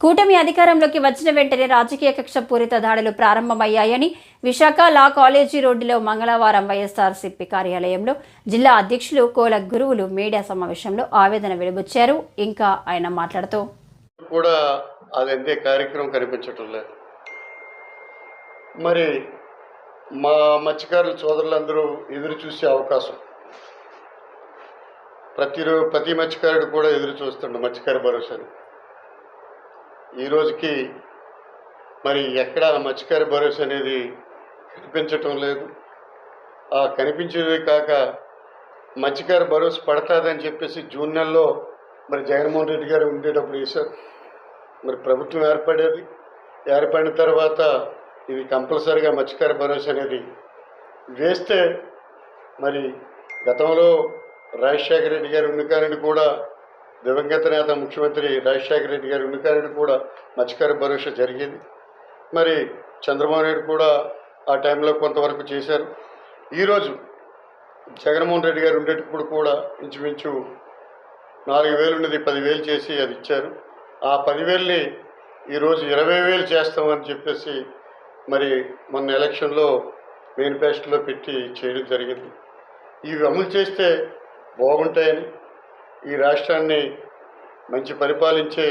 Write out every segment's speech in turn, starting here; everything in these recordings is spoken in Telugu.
కూటమి అధికారంలోకి వచ్చిన వెంటనే రాజకీయ కక్ష పూరిత దాడులు ప్రారంభమయ్యాయని విశాఖ లా కాలేజీ రోడ్డులో మంగళవారం వైఎస్ఆర్సీపీ కార్యాలయంలో జిల్లా అధ్యక్షులు కోల గురువులు మీడియా సమావేశంలో ఆవేదన వెలుబుచ్చారు. ఇంకా ఆయన మాట్లాడుతూ కూడా అది కార్యక్రమం కనిపించటం లేదు. మరి మా మత్స్యకారుల సోదరులందరూ ఎదురు చూసే అవకాశం. ప్రతిరో ప్రతి మత్స్యకారుడు కూడా ఎదురు చూస్తుండ మత్స్యకార భరోసాని. ఈ రోజుకి మరి ఎక్కడ ఆ మత్స్యకార భరోసా అనేది కనిపించటం లేదు. ఆ కనిపించేది కాక మత్స్యకార భరోసా పడతాదని చెప్పేసి జూన్ నెలలో మరి జగన్మోహన్ రెడ్డి గారు ఉండేటప్పుడు వేశారు. మరి ప్రభుత్వం ఏర్పడేది. ఏర్పడిన తర్వాత ఇది కంపల్సరిగా మత్స్యకార భరోసా అనేది వేస్తే మరి గతంలో రాజశేఖర రెడ్డి గారు ఉన్నకారెడ్డి కూడా దివంగత నేత ముఖ్యమంత్రి రాజశేఖర రెడ్డి గారు ఉన్నకారెడ్డి కూడా మత్స్యకార భరోసా జరిగేది. మరి చంద్రబాబు నాయుడు కూడా ఆ టైంలో కొంతవరకు చేశారు. ఈరోజు జగన్మోహన్ రెడ్డి గారు ఉండేటప్పుడు కూడా ఇంచుమించు నాలుగు వేలు ఉన్నది పదివేలు చేసి అది ఇచ్చారు. ఆ పదివేలని ఈరోజు ఇరవై వేలు చేస్తామని చెప్పేసి మరి మొన్న ఎలక్షన్లో మేనిఫెస్టోలో పెట్టి చేయడం జరిగింది. ఇవి అమలు చేస్తే బాగుంటాయని ఈ రాష్ట్రాన్ని మంచి పరిపాలించే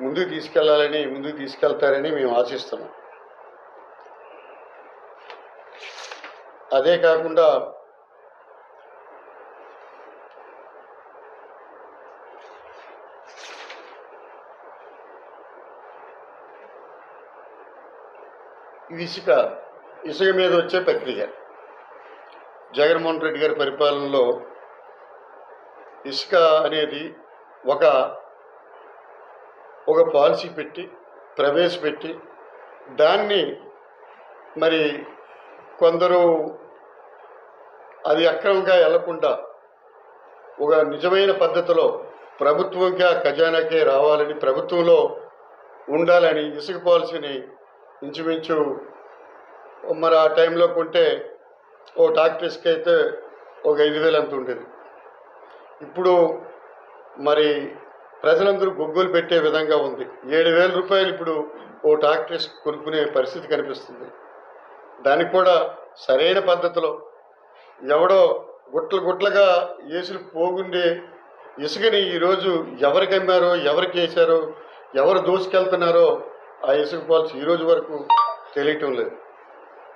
ముందుకు తీసుకెళ్ళాలని ముందుకు తీసుకెళ్తారని మేము ఆశిస్తున్నాం. అదే కాకుండా ఇసుక ఇసుక మీద వచ్చే ప్రక్రియ. జగన్మోహన్ రెడ్డి గారి పరిపాలనలో ఇసుక అనేది ఒక ఒక పాలసీ పెట్టి ప్రవేశపెట్టి దాన్ని మరి కొందరు అది అక్రమంగా వెళ్ళకుండా ఒక నిజమైన పద్ధతిలో ప్రభుత్వంగా ఖజానాకే రావాలని ప్రభుత్వంలో ఉండాలని ఇసుక పాలసీని ఇంచుమించు మరి ఆ టైంలో కొంటే ఓ టాక్టర్స్కి అయితే ఒక ఐదు వేలు అంత ఉండేది. ఇప్పుడు మరి ప్రజలందరూ గొగ్గులు పెట్టే విధంగా ఉంది. ఏడు వేల రూపాయలు ఇప్పుడు ఓ టాక్టర్స్ కొనుక్కునే పరిస్థితి కనిపిస్తుంది. దానికి కూడా సరైన పద్ధతిలో ఎవడో గుట్టలు గుట్లుగా ఏసులు పోగుండే ఇసుకని ఈరోజు ఎవరికి అమ్మారో ఎవరికి వేశారో ఎవరు దోసుకెళ్తున్నారో ఆ ఇసుక పాలసీ ఈరోజు వరకు తెలియటం లేదు.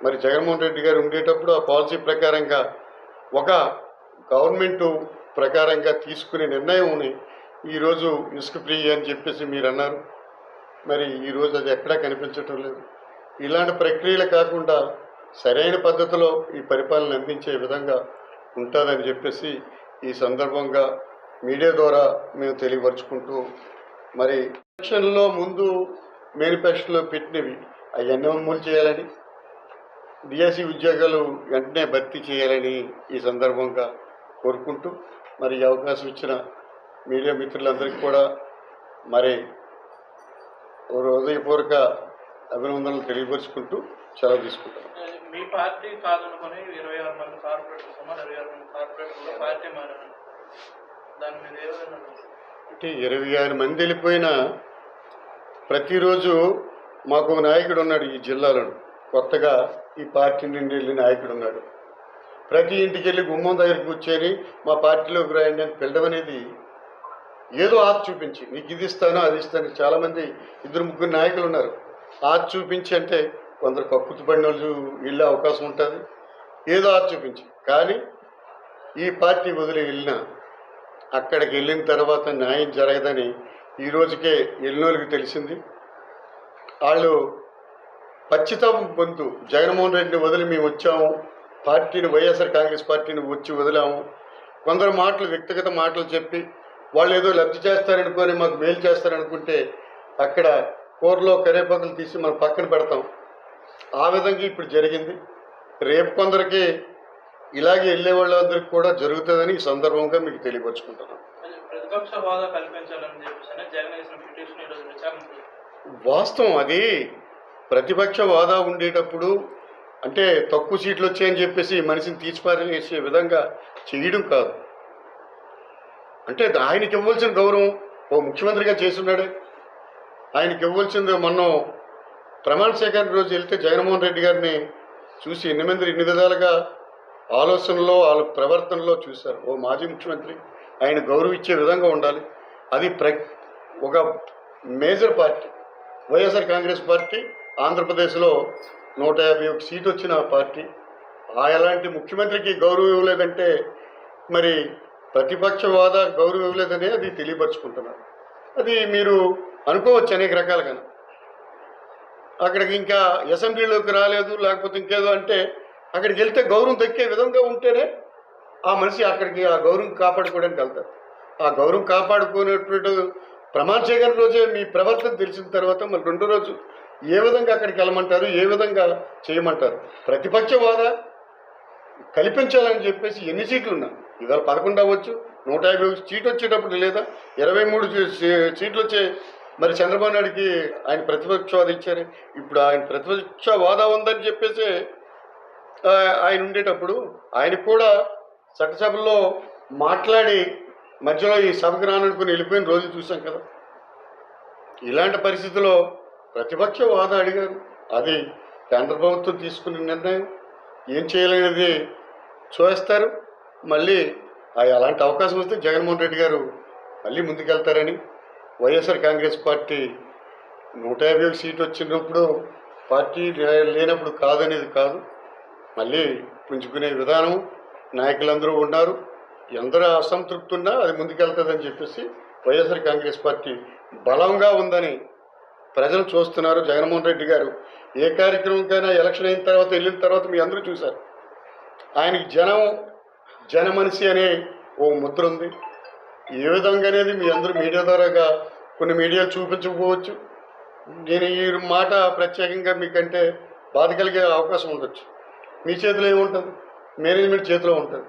మరి జగన్మోహన్ రెడ్డి గారు ఉండేటప్పుడు ఆ పాలసీ ప్రకారంగా ఒక గవర్నమెంటు ప్రకారంగా తీసుకునే నిర్ణయంని ఈరోజు ఇసుక ఫ్రీ అని చెప్పేసి మీరు అన్నారు మరి ఈరోజు అది ఎక్కడా కనిపించటం లేదు. ఇలాంటి ప్రక్రియలు కాకుండా సరైన పద్ధతిలో ఈ పరిపాలన అందించే విధంగా ఉంటుందని చెప్పేసి ఈ సందర్భంగా మీడియా ద్వారా మేము తెలియపరుచుకుంటూ మరి ఎలక్షన్లో ముందు మేనిఫెస్టోలో పెట్టినవి అవన్నీ అమలు చేయాలని డిఎస్సి ఉద్యోగాలు వెంటనే భర్తీ చేయాలని ఈ సందర్భంగా కోరుకుంటూ మరి అవకాశం ఇచ్చిన మీడియా మిత్రులందరికీ కూడా మరి హృదయపూర్వక అభినందనలు తెలియపరుచుకుంటూ సెలవు తీసుకుంటాను మీ పార్టీ కాదనుకొని ఇరవై ఆరు మంది కార్పొరేటర్ సుమారు ఇరవై ఆరు మంది కార్పొరేటర్లు పార్టీ దాని మీద ఏ విధంగా అంటే ఇరవై ఆరు మంది వెళ్ళిపోయిన ప్రతిరోజు మాకు ఒక నాయకుడు ఉన్నాడు ఈ జిల్లాలో కొత్తగా ఈ పార్టీ నుండి వెళ్ళిన నాయకుడు ఉన్నాడు. ప్రతి ఇంటికి వెళ్ళి గుమ్మం దగ్గరికి కూర్చొని మా పార్టీలోకి రాయండి అని పిల్లడం అనేది ఏదో ఆశ చూపించి నీకు ఇది ఇస్తాను అది ఇస్తాను. చాలామంది ఇద్దరు ముగ్గురు నాయకులు ఉన్నారు. ఆశ చూపించి అంటే కొందరు కక్కుతు పడిన వాళ్ళు వెళ్ళే అవకాశం ఉంటుంది. ఏదో ఆశ చూపించి. కానీ ఈ పార్టీ వదిలి వెళ్ళినా అక్కడికి వెళ్ళిన తర్వాత న్యాయం జరగదని ఈ రోజుకే ఎన్నోళ్ళకి తెలిసింది. వాళ్ళు పచ్చితం పొందు జగన్మోహన్ రెడ్డిని వదిలి మేము వచ్చాము. పార్టీని వైఎస్ఆర్ కాంగ్రెస్ పార్టీని వచ్చి వదిలాము. కొందరు మాటలు వ్యక్తిగత మాటలు చెప్పి వాళ్ళు ఏదో లబ్ధి చేస్తారనుకొని మాకు మేలు చేస్తారనుకుంటే అక్కడ కూరలో కరేపాకులు తీసి మనం పక్కన పెడతాం. ఆ విధంగా ఇప్పుడు జరిగింది. రేపు కొందరికి ఇలాగే వెళ్ళే వాళ్ళందరికీ కూడా జరుగుతుందని ఈ సందర్భంగా మీకు తెలియపరుచుకుంటున్నాను వాస్తవం అది. ప్రతిపక్ష హోదా ఉండేటప్పుడు అంటే తక్కువ సీట్లు వచ్చాయని చెప్పేసి మనిషిని తీసిపారేసే విధంగా చేయడం కాదు. అంటే ఆయనకి ఇవ్వాల్సిన గౌరవం ఓ ముఖ్యమంత్రిగా చేస్తున్నాడే. ఆయనకి ఇవ్వాల్సింది మొన్న ప్రమాణ స్వీకారం రోజు వెళ్తే జగన్మోహన్ రెడ్డి గారిని చూసి ఎన్ని మంది ఎన్ని విధాలుగా ఆలోచనలో వాళ్ళ ప్రవర్తనలో చూశారు. ఓ మాజీ ముఖ్యమంత్రి ఆయన గౌరవించే విధంగా ఉండాలి. అది ప్ర ఒక major party YSR Congress party ఆంధ్రప్రదేశ్లో నూట యాభై ఒక సీట్ వచ్చిన పార్టీ. ఆ ఎలాంటి ముఖ్యమంత్రికి గౌరవం ఇవ్వలేదంటే మరి ప్రతిపక్ష హోదా గౌరవం ఇవ్వలేదని అది తెలియపరుచుకుంటున్నారు. అది మీరు అనుకోవచ్చు అనేక రకాలుగా అక్కడికి ఇంకా అసెంబ్లీలోకి రాలేదు లేకపోతే ఇంకేదో అంటే అక్కడికి వెళ్తే గౌరవం దక్కే విధంగా ఉంటేనే ఆ మనిషి అక్కడికి ఆ గౌరవం కాపాడుకోవడానికి వెళ్తారు. ఆ గౌరవం కాపాడుకునేటువంటి ప్రమాణ చేయగల రోజే మీ ప్రవర్తన తెలిసిన తర్వాత మళ్ళీ రెండో రోజు ఏ విధంగా అక్కడికి వెళ్ళమంటారు? ఏ విధంగా చేయమంటారు? ప్రతిపక్ష హోదా కల్పించాలని చెప్పేసి ఎన్ని సీట్లు ఉన్నా? ఇవాళ పదకొండు అవ్వచ్చు నూట యాభై ఒక సీట్ వచ్చేటప్పుడు లేదా ఇరవై మూడు సీట్లు వచ్చే మరి చంద్రబాబు నాయుడికి ఆయన ప్రతిపక్ష హోదా ఇచ్చారు? ఇప్పుడు ఆయన ప్రతిపక్ష హోదా ఉందని చెప్పేసి ఆయన ఉండేటప్పుడు ఆయన కూడా చట్టసభలో మాట్లాడి మధ్యలో ఈ సభకు రాననుకుని వెళ్ళిపోయిన రోజులు చూసాం కదా. ఇలాంటి పరిస్థితిలో ప్రతిపక్ష హోదా అడిగారు. అది కేంద్ర ప్రభుత్వం తీసుకున్న నిర్ణయం. ఏం చేయలేనిది చూస్తారు. మళ్ళీ ఆ అలాంటి అవకాశం వస్తే జగన్మోహన్ రెడ్డి గారు మళ్ళీ ముందుకెళ్తారని వైఎస్ఆర్ కాంగ్రెస్ పార్టీ నూట యాభై ఒక సీట్ వచ్చినప్పుడు పార్టీ లేనప్పుడు కాదనేది కాదు. మళ్ళీ పుంజుకునే విధానం నాయకులందరూ ఉన్నారు. ఎందరూ అసంతృప్తి ఉన్నా అది ముందుకెళ్తుందని చెప్పేసి వైఎస్ఆర్ కాంగ్రెస్ పార్టీ బలంగా ఉందని ప్రజలు చూస్తున్నారు జగన్మోహన్ రెడ్డి గారు. ఏ కార్యక్రమంకైనా ఎలక్షన్ అయిన తర్వాత వెళ్ళిన తర్వాత మీ అందరూ చూశారు. ఆయనకి జనం జన మనిషి అనే ఓ ముద్ర ఉంది. ఏ విధంగా అనేది మీ అందరూ మీడియా ద్వారాగా కొన్ని మీడియాలు చూపించకపోవచ్చు. నేను ఈ మాట ప్రత్యేకంగా మీకంటే బాధ కలిగే అవకాశం ఉండొచ్చు. మీ చేతిలో ఏముంటుంది? మేనేజ్మెంట్ చేతిలో ఉంటుంది.